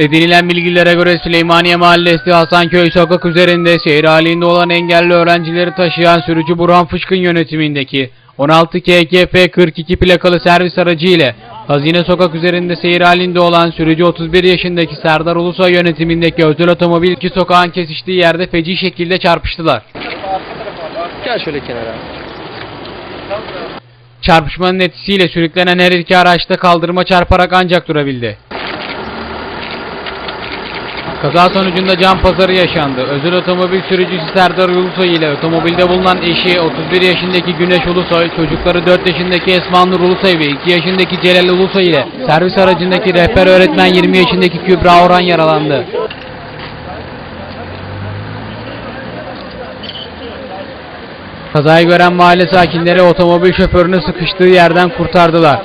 Edinilen bilgilere göre Süleymaniye Mahallesi Hasanköy sokak üzerinde seyir halinde olan engelli öğrencileri taşıyan sürücü Burhan Fışkın yönetimindeki 16 KKP 42 plakalı servis aracı ile Hazine Sokak üzerinde seyir halinde olan sürücü 31 yaşındaki Serdar Ulusoy yönetimindeki özel otomobil iki sokağın kesiştiği yerde feci şekilde çarpıştılar. Gel şöyle kenara. Çarpışmanın etkisiyle sürüklenen her iki araçta kaldırıma çarparak ancak durabildi. Kaza sonucunda can pazarı yaşandı. Özel otomobil sürücüsü Serdar Ulusoy ile otomobilde bulunan eşi 31 yaşındaki Güneş Ulusoy, çocukları 4 yaşındaki Esma Nur Ulusoy ve 2 yaşındaki Celal Ulusoy ile servis aracındaki rehber öğretmen 20 yaşındaki Kübra Orhan yaralandı. Kazayı gören mahalle sakinleri otomobil şoförünü sıkıştığı yerden kurtardılar.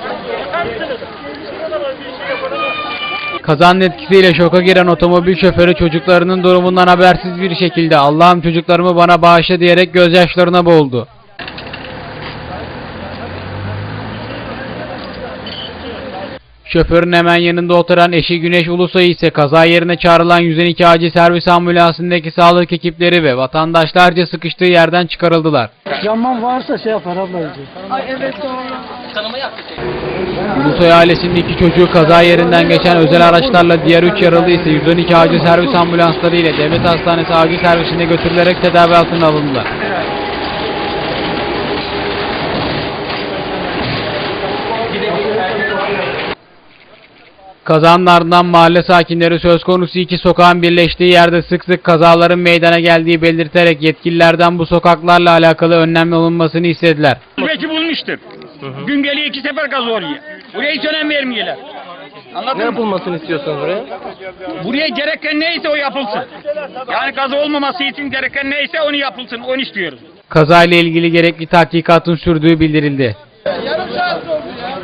Kazanın etkisiyle şoka giren otomobil şoförü çocuklarının durumundan habersiz bir şekilde Allah'ım çocuklarımı bana bağışla diyerek gözyaşlarına boğuldu. Şoförün hemen yanında oturan eşi Güneş Ulusoy ise kaza yerine çağrılan 112 acil servis ambulansındaki sağlık ekipleri ve vatandaşlarca sıkıştığı yerden çıkarıldılar. Zaman varsa şey yapar ablacığım. Ulusoy ailesinin iki çocuğu kaza yerinden geçen özel araçlarla diğer 3 yaralı ise 112 acil servis ambulansları ile devlet hastanesi acil servisine götürülerek tedavi altına alındılar. Kazanlardan mahalle sakinleri söz konusu iki sokağın birleştiği yerde sık sık kazaların meydana geldiği belirterek yetkililerden bu sokaklarla alakalı önlem alınmasını istediler. Hizmeti bulmuştur. Gün geliyor iki sefer gaz oraya. Buraya hiç önem vermiyorlar. Anladın ne yapılmasını mı? istiyorsun buraya? Buraya gereken neyse o yapılsın. Yani gaz olmaması için gereken neyse onu yapılsın. Onu istiyoruz. Kazayla ilgili gerekli tahkikatın sürdüğü bildirildi. Yarım saat oldu ya.